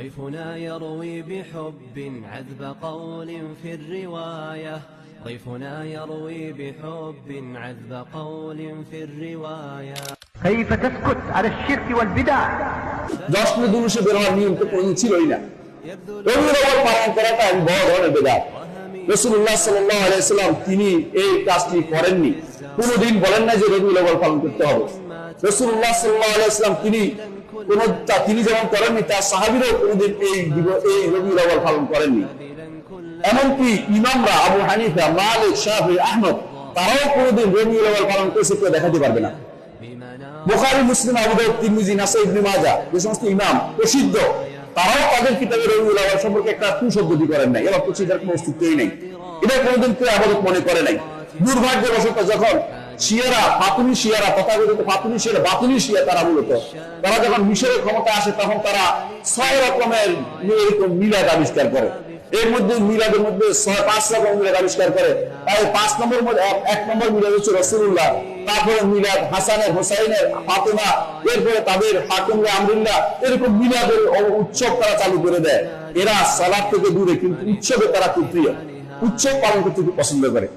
ضيفنا يروي بحب عذب قول في الرواية ضيفنا يروي بحب عذب قول في الرواية كيف تسكت على الشرك والبدع দশ মিনিট দুরুষে বের হওয়ার নিয়ম তো কোনোদিন ছিলই না রবিউল আউয়াল পালন করাটা এক বড় ধরনের বেদাত রসুল্লাহ সাল্লাম তিনি এই কাজটি করেননি। কোনোদিন বলেন না যে রবিউল আউয়াল পালন করতে হবে। রসুল্লাহ সাল্লাম তিনি কোন তিনি যেমন করেননি, তার সাহাবিরাও কোনোদিন এই এই রবিউল পালন করেননি। এমনকি ইমামরা আবু হানিফা, মালিক শাহি আহমদ, তারাও কোনোদিন রবিউল আউয়াল পালন করেছে কেউ দেখাতে পারবে না। বুখারী, মুসলিম, আবু দাউদ, তিরমিজি, নাসাই ইবনে মাজাহ, যে সমস্ত ইমাম প্রসিদ্ধ তারাও তাদের কিতাবে রবিউল আউয়াল সম্পর্কে একটা কুশব্দটি করেন নাই, এবার তো সেটার কোনো অস্তিত্বই নেই। এটা কোনোদিন কেউ আবাদত মনে করে নাই। দুর্ভাগ্যবশত যখন শিয়ারা ফাতুনি শিয়ারা, তথাকথিত ফাতুনি শিয়ারা, বাতুনি শিয়া তারা মূলত। তারা যখন মিশরের ক্ষমতা আসে, তখন তারা ছয় রকমের এরকম মিলাদ আবিষ্কার করে। এর মধ্যে মিলাদের মধ্যে ছয়, পাঁচ রকম মিলাদ আবিষ্কার করে। তাই পাঁচ নম্বর এক- নম্বর মিলাদ হচ্ছে রসুল্লাহ তারপরে মিলাদ হাসানের, হোসাইনের, ফাতেমা, এরপরে তাদের হাকিমে আমরুল্লাহ এরকম মিলাদের উৎসব তারা চালু করে দেয়। এরা সালাদ থেকে দূরে, কিন্তু উৎসবে তারা খুব প্রিয় উৎসব পালন করতে খুব পছন্দ করে।